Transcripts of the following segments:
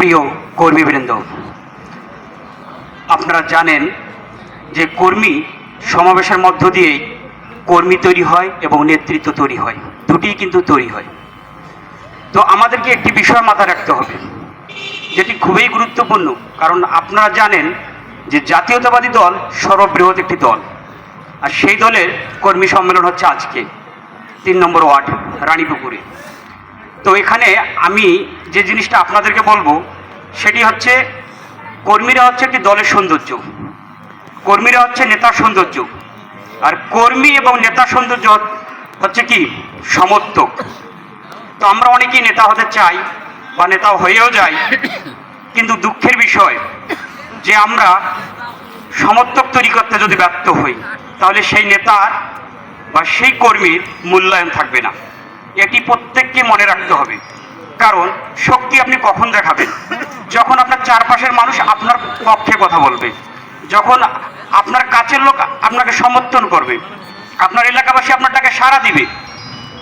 প্রিয় কর্মীবৃন্দ, আপনারা জানেন যে কর্মী সমাবেশের মধ্য দিয়েই কর্মী তৈরি হয় এবং নেতৃত্ব তৈরি হয়। দুটিই কিন্তু তৈরি হয়। তো আমাদেরকে একটি বিষয় মাথায় রাখতে হবে, যেটি খুবই গুরুত্বপূর্ণ। কারণ আপনারা জানেন যে জাতীয়তাবাদী দল সর্ববৃহৎ একটি দল, আর সেই দলের কর্মী সম্মেলন হচ্ছে আজকে, তিন নম্বর ওয়ার্ড, রানীপুকুরে। তো এখানে আমি যে জিনিসটা আপনাদেরকে বলব, সেটি হচ্ছে কর্মীরা হচ্ছে একটি দলের সৌন্দর্য। কর্মীরা হচ্ছে নেতার সৌন্দর্য। আর কর্মী এবং নেতার সৌন্দর্য হচ্ছে কি? সমর্থক। তো আমরা অনেকেই নেতা হতে চাই বা নেতা হয়েও যাই, কিন্তু দুঃখের বিষয় যে আমরা সমর্থক তৈরি করতে যদি ব্যর্থ হই, তাহলে সেই নেতার বা সেই কর্মীর মূল্যায়ন থাকবে না। এটি প্রত্যেককে মনে রাখতে হবে। কারণ শক্তি আপনি কখন দেখাবেন? যখন আপনার চারপাশের মানুষ আপনার পক্ষে কথা বলবে। যখন আপনার কাছের লোক আপনাকে সমর্থন করবে। আপনার এলাকাবাসী আপনার টাকা সাড়া দিবে।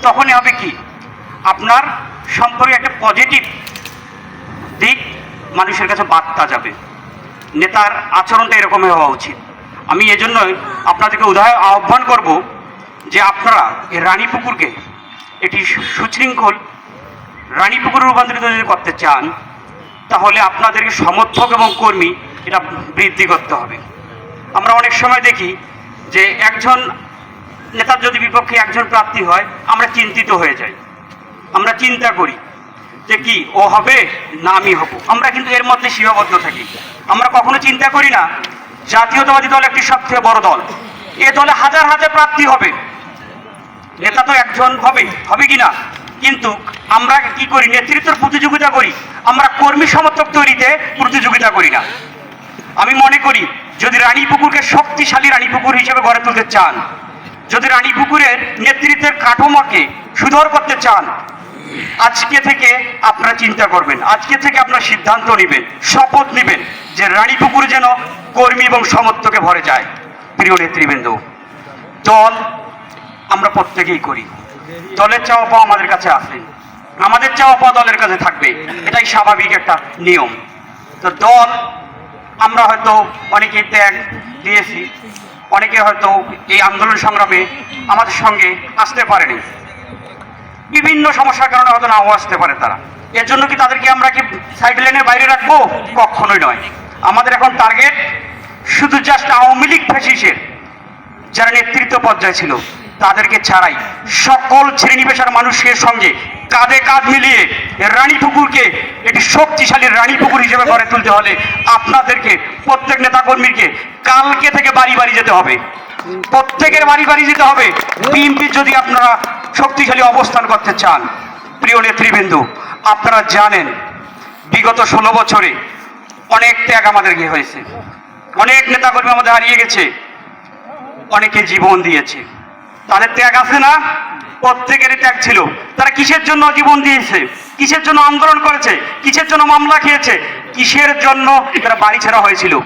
তখনই হবে কি? আপনার সম্পর্কে একটা পজিটিভ দিক মানুষের কাছে বার্তা যাবে। নেতার আচরণটা এরকমই হওয়া উচিত। আমি এজন্যই আপনাদেরকে উদাহরণ আহ্বান করব যে আপনারা এই রানীপুকুরকে এটি সুশৃঙ্খল। রানীপুকুরে রূপান্তরিত যদি করতে চান, তাহলে আপনাদেরকে সমর্থক এবং কর্মী এটা বৃদ্ধি করতে হবে। আমরা অনেক সময় দেখি যে একজন নেতার যদি বিপক্ষে একজন প্রার্থী হয়, আমরা চিন্তিত হয়ে যাই। আমরা চিন্তা করি যে কি, ও হবে না আমি হব। আমরা কিন্তু এর মধ্যে সীমাবদ্ধ থাকি। আমরা কখনো চিন্তা করি না, জাতীয়তাবাদী দল একটি সবচেয়ে বড় দল। এ দলে হাজার হাজার প্রার্থী হবে। নেতা তো একজন হবে হবে কি না কিন্তু আমরা কি করি? নেতৃত্বের প্রতিযোগিতা করি। আমরা কর্মী সমর্থক তৈরিতে প্রতিযোগিতা করি না। আমি মনে করি, যদি রানীপুকুরকে শক্তিশালী রানীপুকুর হিসেবে গড়ে তুলতে চান, যদি রানীপুকুরের নেতৃত্বের কাঠামোকে সুধর করতে চান, আজকে থেকে আপনারা চিন্তা করবেন, আজকে থেকে আপনারা সিদ্ধান্ত নেবেন, শপথ নেবেন যে রানীপুকুর যেন কর্মী এবং সমর্থকে ভরে যায়। প্রিয় নেতৃবৃন্দ, দল আমরা প্রত্যেকেই করি। দলের চাওয়া পাওয়া আমাদের কাছে আছে। আমাদের চাওয়া পাওয়া দলের কাছে থাকবে। এটাই স্বাভাবিক একটা নিয়ম। তো দল, আমরা হয়তো অনেকে ত্যাগ দিয়েছি। অনেকে হয়তো এই আন্দোলন সংগ্রামে আমাদের সঙ্গে আসতে পারেনি। বিভিন্ন সমস্যার কারণে হয়তো নাও আসতে পারে তারা। এর জন্য কি তাদেরকে আমরা কি সাইড লাইনের বাইরে রাখব? কখনোই নয়। আমাদের এখন টার্গেট শুধু জাস্ট আওয়ামী লীগ ফ্যাসিসের যারা নেতৃত্ব পর্যায়ে ছিল। তাদেরকে ছাড়াই সকল শ্রেণি পেশার মানুষের সঙ্গে কাঁধে কাঁধ মিলিয়ে রানী রানীপুকুরকে একটি শক্তিশালী রানীপুকুর হিসেবে গড়ে তুলতে হলে আপনাদেরকে, প্রত্যেক নেতাকর্মীকে কালকে থেকে বাড়ি বাড়ি যেতে হবে। প্রত্যেকের বাড়ি বাড়ি যেতে হবে। বিএনপির যদি আপনারা শক্তিশালী অবস্থান করতে চান, প্রিয় নেতৃবৃন্দ, আপনারা জানেন, বিগত ষোলো বছরে অনেক ত্যাগ আমাদের গিয়ে হয়েছে। অনেক নেতাকর্মী আমাদের হারিয়ে গেছে। অনেকে জীবন দিয়েছে। তাদের ত্যাগ আছে না? প্রত্যেকেরই ত্যাগ ছিল। তারা কিসের জন্য জীবন দিয়েছে? কিসের জন্য আন্দোলন করেছে? কিসের জন্য মামলা খেয়েছে? কিসের জন্য তারা বাড়ি ছাড়া হয়েছিল?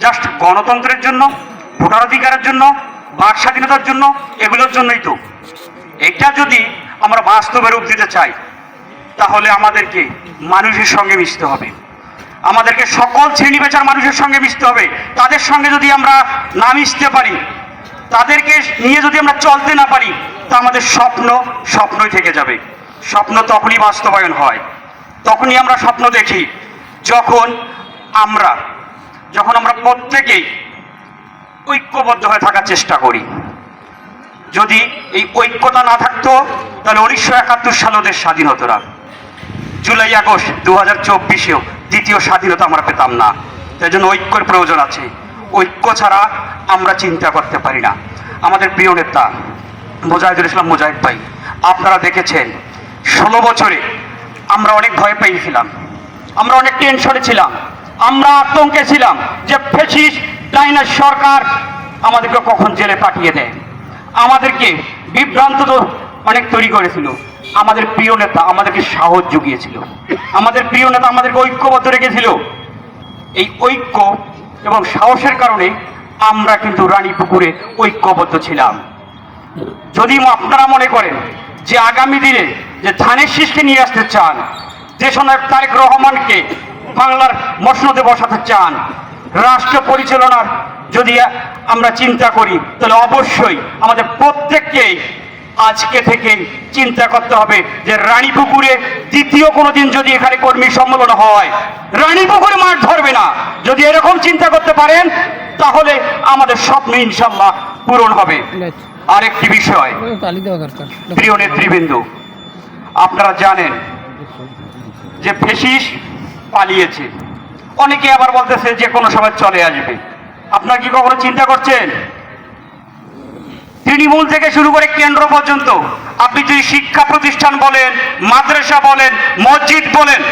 জাস্ট গণতন্ত্রের জন্য, ভোটার অধিকারের জন্য, বাক স্বাধীনতার জন্য, এগুলোর জন্যই তো। এটা যদি আমরা বাস্তবে রূপ দিতে চাই, তাহলে আমাদেরকে মানুষের সঙ্গে মিশতে হবে। আমাদেরকে সকল শ্রেণি পেশার মানুষের সঙ্গে মিশতে হবে। তাদের সঙ্গে যদি আমরা না মিশতে পারি তাদেরকে নিয়ে যদি আমরা চলতে না পারি, তা আমাদের স্বপ্ন স্বপ্নই থেকে যাবে। স্বপ্ন তখনই বাস্তবায়ন হয়। তখনই আমরা স্বপ্ন দেখি, যখন আমরা যখন আমরা প্রত্যেকেই ঐক্যবদ্ধ হয়ে থাকার চেষ্টা করি। যদি এই ঐক্যতা না থাকতো, তাহলে উনিশশো একাত্তর সালে ওদের স্বাধীন হতো না। জুলাই, আগস্ট দু হাজার চব্বিশেও দ্বিতীয় স্বাধীনতা আমরা পেতাম না। তাই জন্য ঐক্যের প্রয়োজন আছে। ঐক্য ছাড়া আমরা চিন্তা করতে পারি না। আমাদের প্রিয় নেতা মোজাহিদুল ইসলাম মুজাহিদ ভাই, আপনারা দেখেছেন, ষোলো বছরে আমরা অনেক ভয় পেয়েছিলাম, আমরা অনেক টেনশনে ছিলাম, আমরা আতঙ্কে ছিলাম যে ফেসিস ডাইনার সরকার আমাদেরকে কখন জেলে পাঠিয়ে দেয়। আমাদেরকে বিভ্রান্ত তো অনেক তৈরি করেছিল। আমাদের প্রিয় নেতা আমাদেরকে সাহস জুগিয়েছিল। আমাদের প্রিয় নেতা আমাদেরকে ঐক্যবদ্ধ রেখেছিল। এই ঐক্য এবং সাহসের কারণে আমরা কিন্তু রানী পুকুরে ঐক্যবদ্ধ ছিলাম। যদি আপনারা মনে করেন যে আগামী দিনে যে ধানের শীষকে নিয়ে আসতে চান দেশনায়ক তারেক রহমানকে বাংলার মসনদে বসাতে চান, রাষ্ট্র পরিচালনার যদি আমরা চিন্তা করি, তাহলে অবশ্যই আমাদের প্রত্যেককেই আজকে থেকে চিন্তা করতে হবে যে রানীপুকুরে দ্বিতীয় কোনো দিন যদি এখানে কর্মী সম্মেলন হয় রানীপুকুরে মাঠ ধরবে না। যদি এরকম চিন্তা করতে পারেন, তাহলে আমাদের স্বপ্ন ইনশাল্লাহ পূরণ হবে। আরেকটি বিষয়, প্রিয় নেতৃবৃন্দ, আপনারা জানেন যে ফেসিস পালিয়েছে। অনেকে আবার বলতেছে যে কোনো সময় চলে আসবে। আপনারা কি কখনো চিন্তা করছেন? তৃণমূল থেকে শুরু করে কেন্দ্র পর্যন্ত। আপনি যদি শিক্ষা প্রতিষ্ঠান বলেন মাদ্রাসা বলেন মসজিদ বলেন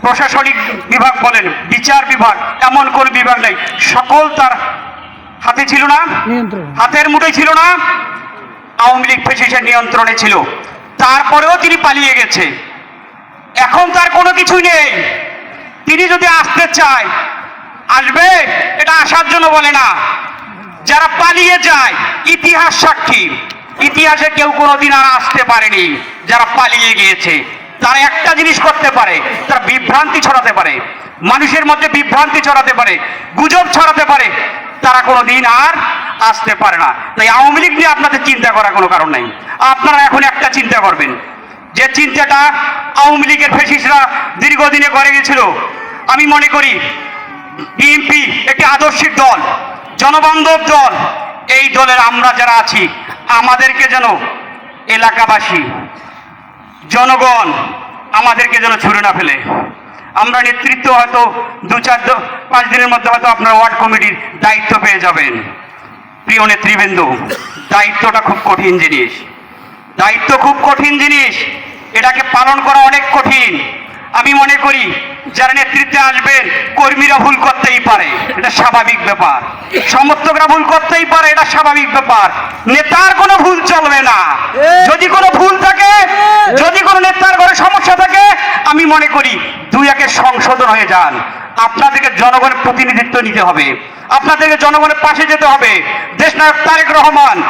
প্রশাসনিক বিভাগ বলেন বিচার বিভাগ এমন কোন বিভাগ নেই। সকল তার হাতে ছিল না? হাতের মুঠোয় ছিল না? আওয়ামী লীগ ফেসিসের নিয়ন্ত্রণে ছিল। তারপরেও তিনি পালিয়ে গেছে। এখন তার কোনো কিছুই নেই। তিনি যদি আসতে চায় আসবে এটা আসার জন্য বলে না। যারা পালিয়ে যায়, ইতিহাস সাক্ষী। ইতিহাসে কেউ কোনোদিন আর আসতে পারেনি, যারা পালিয়ে গিয়েছে। তারা একটা জিনিস করতে পারে, তারা বিভ্রান্তি ছড়াতে পারে, মানুষের মধ্যে বিভ্রান্তি ছড়াতে পারে, গুজব ছড়াতে পারে, তারা কোনোদিন আর আসতে পারে না। তাই আওয়ামী লীগ নিয়ে আপনাদের চিন্তা করার কোনো কারণ নাই। আপনারা এখন একটা চিন্তা করবেন, যে চিন্তাটা আওয়ামী লীগের ফেসিসরা দীর্ঘদিনে করে গেছিল। আমি মনে করি, বিএনপি একটি আদর্শিক দল। জনবান্ধব দল, এই দলের আমরা যারা আছি, আমাদেরকে যেন এলাকাবাসী, জনগণ আমাদেরকে যেন ছুড়ে না ফেলে। আমরা নেতৃত্ব হয়তো দু চার পাঁচ দিনের মধ্যে হয়তো আপনার ওয়ার্ড কমিটির দায়িত্ব পেয়ে যাবেন। প্রিয় নেতৃবৃন্দ, দায়িত্বটা খুব কঠিন জিনিস। দায়িত্ব খুব কঠিন জিনিস। এটাকে পালন করা অনেক কঠিন। আমি মনে করি যারা নেতৃত্বে আসবেন কর্মীরা ভুল করতেই পারে। এটা স্বাভাবিক ব্যাপার। সমর্থকরা ভুল করতেই পারে, এটা স্বাভাবিক ব্যাপার। নেতার কোনো ভুল চলবে না। যদি কোনো ভুল থাকে, যদি কোনো নেতার ঘরে সমস্যা থাকে, আমি মনে করি দুই একে সংশোধন হয়ে যান। আপনাদেরকে জনগণের প্রতিনিধিত্ব নিতে হবে। আপনাদেরকে জনগণের পাশে যেতে হবে। দেশ নায়ক তারেক রহমান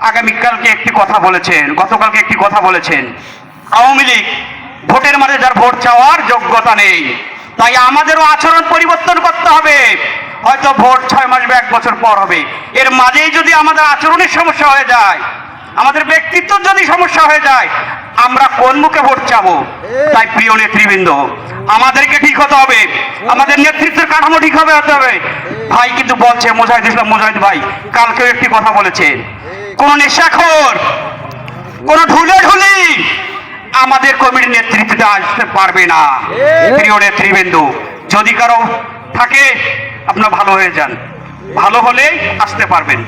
আগামীকালকে একটি কথা বলেছেন, গতকালকে একটি কথা বলেছেন। আওয়ামী লীগ ভোটের মাঝে যার ভোট চাওয়ার যোগ্যতা নেই। তাই আমাদেরও আচরণ পরিবর্তন করতে হবে। হয়তো ভোট ছয় মাস বা এক বছর পর হবে। এর মাঝেই যদি আমাদের আচরণের সমস্যা হয়ে যায়, আমাদের ব্যক্তিত্ব যদি সমস্যা হয়ে যায়, আমরা কোন মুখে ভোট চাবো? তাই প্রিয় নেতৃবৃন্দ, আমাদেরকে ঠিক হতে হবে। আমাদের নেতৃত্বের কাঠামো ঠিক হবে, হতে হবে। ভাই কিন্তু বলছে, মোজাহিদ ইসলাম, মোজাহিদ ভাই, কালকেও একটি কথা বলেছেন কোন নেশাখোর, কোন ঢুলে ঢুলি আমাদের কমিটির নেতৃত্বে আসতে পারবে না। প্রিয় নেতৃবৃন্দ যদি কারও থাকে আপনার ভালো হয়ে যান। ভালো হলে আসতে পারবেন।